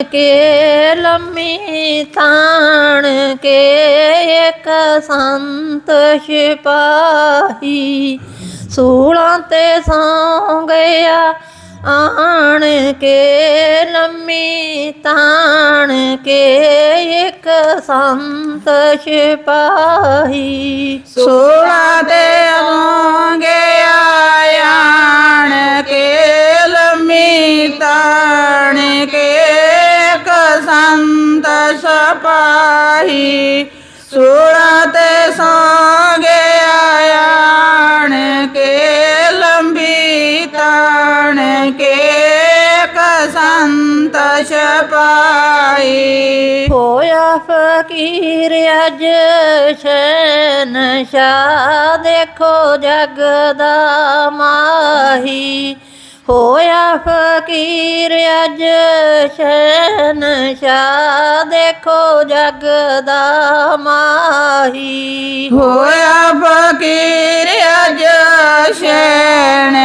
ਕੇ ਲੰਮੀ ਤਾਣ ਕੇ ਇੱਕ ਸੰਤ ਸਿਪਾਹੀ। ਸੂਲਾਂ ਤੇ ਸੌ ਗਿਆ ਆਣ ਕੇ ਲੰਮੀ ਤਾਣ ਕੇ ਇੱਕ ਸੰਤ ਸਿਪਾਹੀ। ਸੋਲਾ ਤੇ ਆਵਾਂਗੇ ਆਇਆਣ ਕੇ ਲੰਮੀ ਤਾਣ ਸਪਾਹੀ ਸੋਲਾ ਤੇ ਸੌਂਗੇ ਆਇਆਣ ਕੇ, ਲੰਬੀ ਤਾਣ ਕੇ ਕਸੰਤ ਛਪਾਈ। ਹੋਇਆ ਫਕੀਰ ਅੱਜ ਸ਼ਹਿਨਸ਼ਾਹ ਦੇਖੋ ਜਗ ਦਾ ਮਾਹੀ। ਹੋਇਆ ਫਕੀਰ ਅੱਜ ਸ਼ਹਿਨਸ਼ਾਹ ਦੇਖੋ ਜਗ ਦਾ ਮਾਹੀ। ਹੋਇਆ ਫਕੀਰ ਅਜ ਸ਼ੈਣ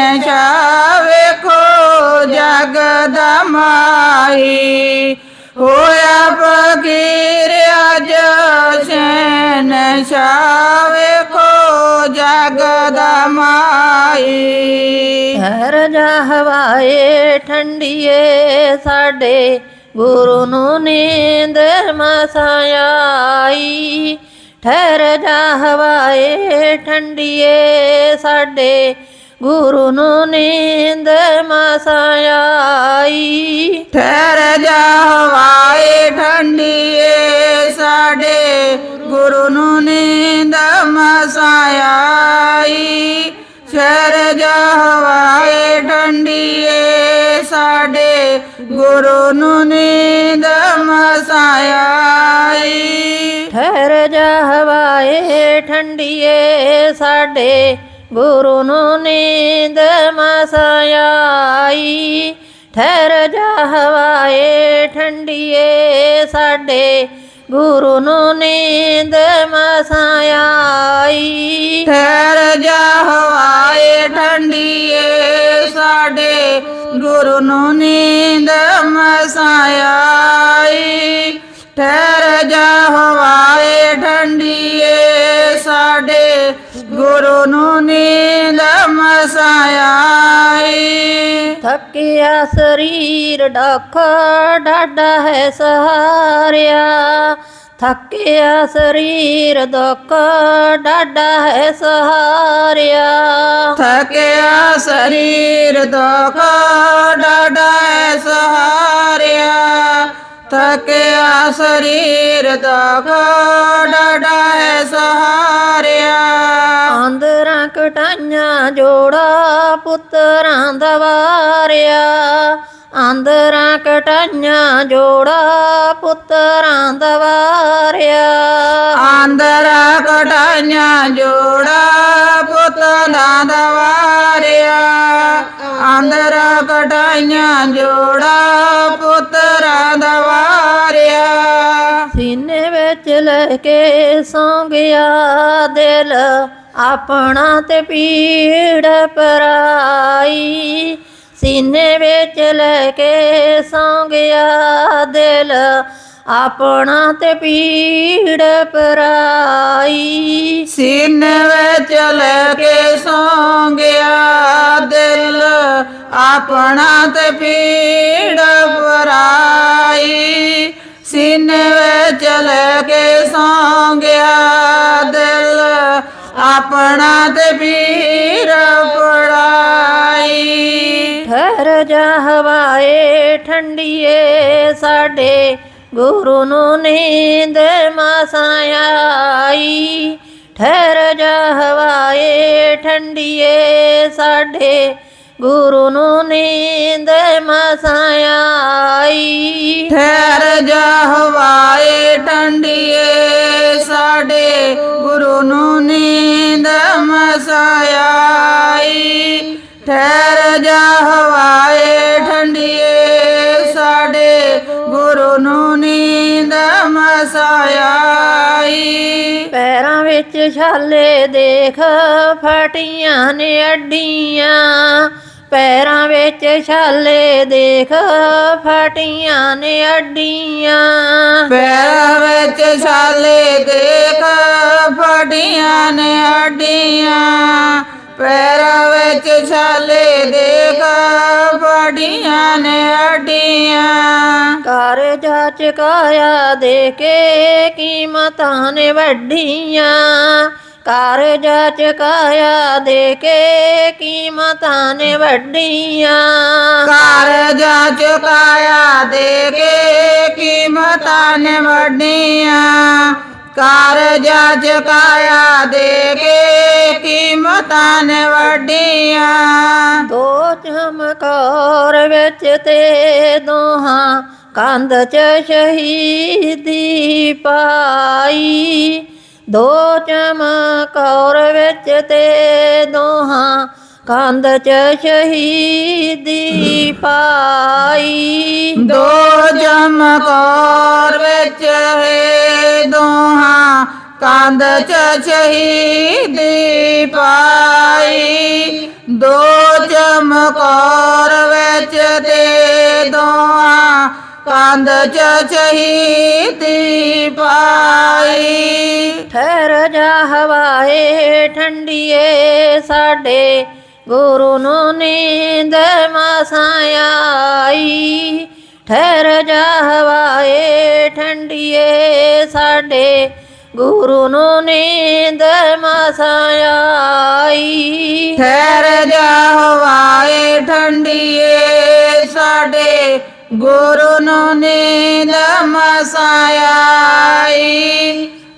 ਵੇਖੋ ਜਗ ਦਾ ਮਾਈ ਹੋਇਆ ਫਕੀਰ ਅਜ ਸ਼ੈਣ ਜਗ ਦਾ ਮਾਈ ਠਹਿਰ ਜਾ ਹਵਾਏ ਠੰਡੀਏ ਸਾਡੇ ਗੁਰੂ ਨੂੰ ਨੀਂਦ ਮਸਾਈ ਠਹਿਰ ਜਾ ਹਵਾਏ ਠੰਡੀਏ ਸਾਡੇ ਗੁਰੂ ਨੂੰ ਨੀਂਦ ਮਸਾਈ ਠਹਿਰ ਜਾ ਹਵਾਏ ਠੰਡੀਏ ਸਾਡੇ ਗੁਰੂ ਨੂੰ ਨੀਂਦ ਮਸਾਈ ਠਹਿਰ ਜਾ ਹਵਾਏ ਠੰਡੀਏ ਸਾਡੇ ਗੁਰੂ ਨੂੰ ਨੀਂਦ ਮਸਾਈ ਠਹਿਰ ਜਾ ਹਵਾਏ ਠੰਡੀਏ, ਸਾਡੇ ਗੁਰੂ ਨੂੰ ਨੀਂਦ ਮਸਾਈ ਠਹਿਰ ਜਾ ਹਵਾਏ ਠੰਡੀਏ, ਸਾਡੇ ਗੁਰੂ ਨੂੰ ਨੀਂਦ ਮਸਾਈ ਠਹਿਰ ਜਾ ਹਵਾਏ ਠੰਡੀਏ, ਸਾਡੇ ਗੁਰੂ ਨੂੰ ਨੀਂਦ ਮਸਾਈ ਠਹਿਰ ਜਾ ਹਵਾਏ ਠੰਡੀਏ, ਸਾਡੇ ਗੁਰੂ ਨੂੰ ਨੀਂਦ ਮਸਾਈ ਥੱਕਿਆ ਸਰੀਰ ਡੱਖ ਡਾਡਾ ਹੈ ਸਹਾਰਿਆ। ਥੱਕਿਆ ਸਰੀਰ ਦੁੱਖ ਡਾਡਾ ਹੈ ਸਹਾਰਿਆ। ਥਕਿਆ ਸਰੀਰ ਦੁੱਖ ਡਾਡਾ ਹੈ ਸਹਾਰਿਆ। ਥਕਿਆ ਸਰੀਰ ਦੁੱਖ ਡਾਡਾ ਐ ਸਹਾਰਿਆ। ਕਟਾਈਆਂ ਜੋੜਾ ਪੁੱਤਰਾਂ ਦਾ ਵਾਰਿਆ। ਆਂਦਰਾਂ ਕਟਾਈਆਂ ਜੋੜਾ ਪੁੱਤਰਾਂ ਦਾ ਵਾਰਿਆ। ਆਂਦਰ ਕਟਾਈਆਂ ਜੋੜਾ ਪੁੱਤ ਨਾ ਦਵਾਰਿਆ ਆਂਦਰ ਕਟਾਈਆਂ ਜੋੜਾ ਪੁੱਤਰਾ ਦਵਾਰਿਆ ਸੀਨੇ ਵਿੱਚ ਲੈ ਕੇ ਸੌਂ ਗਿਆ ਦਿਲ। ਆਪਣਾ ਤੇ ਪੀੜ ਪਰਾਈ, ਸੀਨੇ ਵਿੱਚ ਲੈ ਕੇ ਸੌਂ ਗਿਆ ਦਿਲ। ਆਪਣਾ ਤੇ ਪੀੜ ਪਰਾਈ, ਸੀਨ ਵਿੱਚ ਲੈ ਕੇ ਸੌਂ ਗਿਆ ਦਿਲ। ਆਪਣਾ ਤੇ ਪੀੜ ਆਪਣਾ ਤੇ ਪੀੜ ਪੜਾਈ। ਠਹਿਰ ਜਾ ਹਵਾਏ ਠੰਡੀਏ ਸਾਡੇ। ਗੁਰੂ ਨੂੰ ਨੀਂਦ ਮਸਾਈ ਠਹਿਰ ਜਾ ਹਵਾਏ ਠੰਡੀਏ ਸਾਡੇ। ਗੁਰੂ ਨੂੰ ਨੀਂਦ ਮਸਾਈ ਠਹਿਰ ਜਾ ਹਵਾਏ ਠੰਡੀਏ ਮਸਾਈ ਠਹਿਰ ਜਾ ਹਵਾਏ ਠੰਡੀਏ, ਸਾਡੇ ਗੁਰੂ ਨੂੰ ਨੀਂਦ ਮਸਾਈ ਪੈਰਾਂ ਵਿੱਚ ਛਾਲੇ ਦੇਖ, ਫਟੀਆਂ ਨੇ ਅੱਡੀਆਂ। ਪੈਰਾਂ ਵਿੱਚ ਛਾਲੇ ਦੇਖ ਫਟੀਆਂ ਨੇ ਅੱਡੀਆਂ। ਪੈਰਾਂ ਵਿੱਚ ਛਾਲੇ ਦੇਖ ਫਟੀਆਂ ਨੇ ਹੱਡੀਆਂ ਪੈਰਾਂ ਵਿੱਚ ਛਾਲੇ ਦੇਖ ਫਟੀਆਂ ਨੇ ਹੱਡੀਆਂ ਘਰ ਜਾ ਚਕਾਇਆ ਦੇ ਕੇ ਕੀਮਤਾਂ ਨੇ ਵੱਡੀਆਂ ਘਰ ਜਾ ਚਕਾਇਆ ਦੇ ਕੇ ਕੀਮਤਾਂ ਨੇ ਵੱਡੀਆਂ। ਘਰ ਜਾ ਚੁਕਾਇਆ ਦੇ ਕੇ ਕੀਮਤਾਂ ਨੇ ਵੱਡੀਆਂ। ਘਰ ਜਾ ਚੁਕਾਇਆ ਦੇ ਕੇ ਕੀਮਤਾਂ ਨੇ ਵੱਡੀਆਂ। ਦੋ ਚਮਕੌਰ ਵਿੱਚ ਤੇ ਦੋਹਾਂ ਕੰਧ ਚ ਸ਼ਹੀਦੀ ਪਾਈ ਦੋ ਚਮਕੌਰ ਵਿੱਚ ਤੇ ਦੋਹਾਂ ਕੰਧ ਚ ਸ਼ਹੀਦੀ ਪਾਈ ਦੋ ਜਮਕੌਰ ਵਿੱਚ ਹੈ ਦੋਹਾਂ ਕੰਧ ਚ ਸ਼ਹੀਦੀ ਪਾਈ ਦੋ ਜਮਕੌਰ ਵਿੱਚ ਤੇ ਦੋਹਾਂ ਕੰਧ ਚ ਸ਼ਹੀਦੀ ਪਾਈ। ਠਹਿਰ ਜਾ ਹਵਾਏ ਠੰਡੀਏ ਸਾਡੇ। ਗੁਰੂ ਨੂੰ ਨੀਂਦ ਮਸਾਂ ਆਈ। ਠਹਿਰ ਜਾ ਹਵਾਏ ਠੰਡੀਏ ਸਾਡੇ। ਗੁਰੂ ਨੂੰ ਨੀਂਦ ਮਸਾਂ ਆਈ। ਠਹਿਰ ਜਾ ਹਵਾਏ ਠੰਡੀਏ ਸਾਡੇ। ਗੁਰੂ ਨੂੰ ਨੀਂਦ ਮਸਾਈ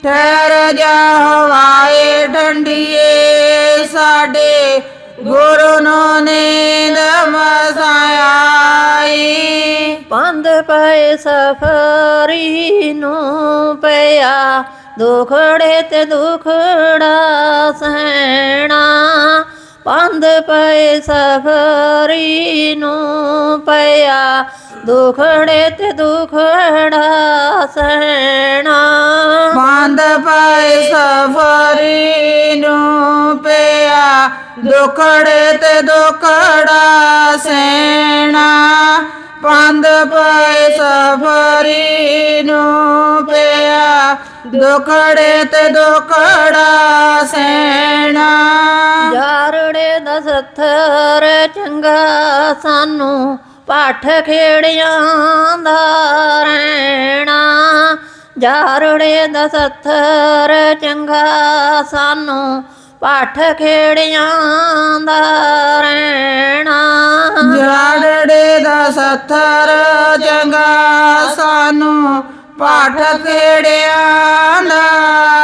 ਠਹਿਰ ਜਾ ਹਵਾਏ ਠੰਡੀਏ ਸਾਡੇ। ਗੁਰੂ ਨੂੰ ਨੀਂਦ ਮਸਾਈ ਪੰਧ ਪਏ ਸਫਰੀ ਨੂੰ ਪਿਆ, ਦੁਖੜੇ ਤੇ ਦੁਖੜਾ ਸਹਿਣਾ। ਪੰਧ ਪਏ ਸਫਰੀ ਨੂੰ ਪਿਆ। ਦੁਖੜੇ ਤੇ ਦੁਖੜਾ ਸਹਿਣਾ। ਬੰਦ ਪਏ ਸਫਰੀ ਨੂੰ ਪਿਆ। ਦੁਖੜੇ ਤੇ ਦੁਖੜਾ ਸੈਣਾ ਪੰਦ ਪਏ ਸਫਰੀ ਨੂੰ ਪਿਆ। ਦੁਖੜੇ ਤੇ ਦੁਖੜਾ ਸੈਣਾ। ਜਾਰੜੇ ਦਾ ਸੱਥਰ ਚੰਗਾ ਸਾਨੂੰ ਪਾਠ ਖੇੜਿਆਂ ਦਾ ਰਹਿਣਾ। ਜਾਰੜੇ ਦਾ ਸੱਥਰ ਚੰਗਾ ਸਾਨੂੰ ਪਾਠ ਖੇੜਿਆਂ ਦਾ ਰਹਿਣਾ। ਜਾੜੜੇ ਦਾ ਸੱਥਰ ਚੰਗਾ ਸਾਨੂੰ ਪਾਠ ਕਿਹੜਿਆਂ ਦਾ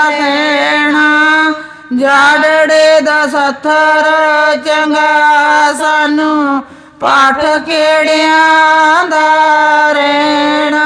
ਕਹਿਣਾ ਜਾੜੜੇ ਦਾ ਸੱਥਰ ਚੰਗਾ ਸਾਨੂੰ ਪਾਠ ਕਿਹੜਿਆਂ ਦਾ ਰਹਿਣਾ।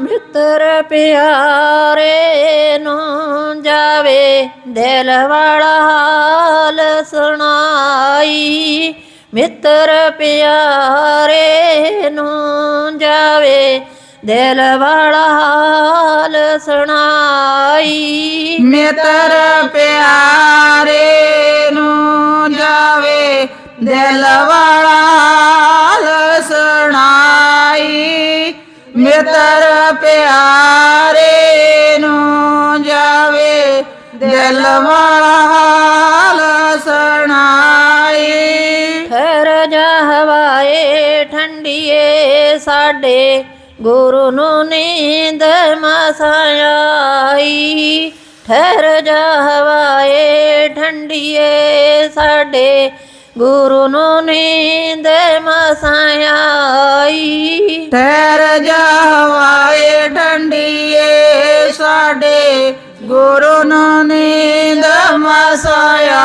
ਮਿੱਤਰ ਪਿਆਰੇ ਨੂੰ ਜਾਵੇ, ਦਿਲ ਵਾਲਾ ਹਾਲ ਸੁਣਾਈ। ਮਿੱਤਰ ਪਿਆਰੇ ਨੂੰ ਜਾਵੇ ਦਿਲ ਵਾਲਾ ਹਾਲ ਸੁਣਾਈ। ਮਿੱਤਰ ਪਿਆਰੇ ਨੂੰ ਜਾਵੇ ਦਿਲ ਵਾਲਾ ਹਾਲ ਸੁਣਾਈ। ਮਿੱਤਰ ਪਿਆਰੇ ਨੂੰ ਜਾਵੇ ਦਿਲ ਵਾਲਾ ਹਾਲ ਸੁਣਾਈ। ਠਹਿਰ ਜਾ ਹਵਾਏ ਠੰਡੀਏ ਸਾਡੇ ਗੁਰੂ ਨੂੰ ਨੀਂਦ ਮਸਾਂ ਆਈ। ਠਹਿਰ ਜਾ ਹਵਾਏ, ਠੰਡੀਏ ਸਾਡੇ। ਗੁਰੂ ਨੂੰ ਨੀਂਦ ਮਸਾਂ ਆਈ। ਠਹਿਰ ਜਾ ਹਵਾਏ, ਠੰਡੀਏ ਸਾਡੇ। ਗੁਰੂ ਨੂੰ ਨੀਂਦ ਮਸਾਇਆ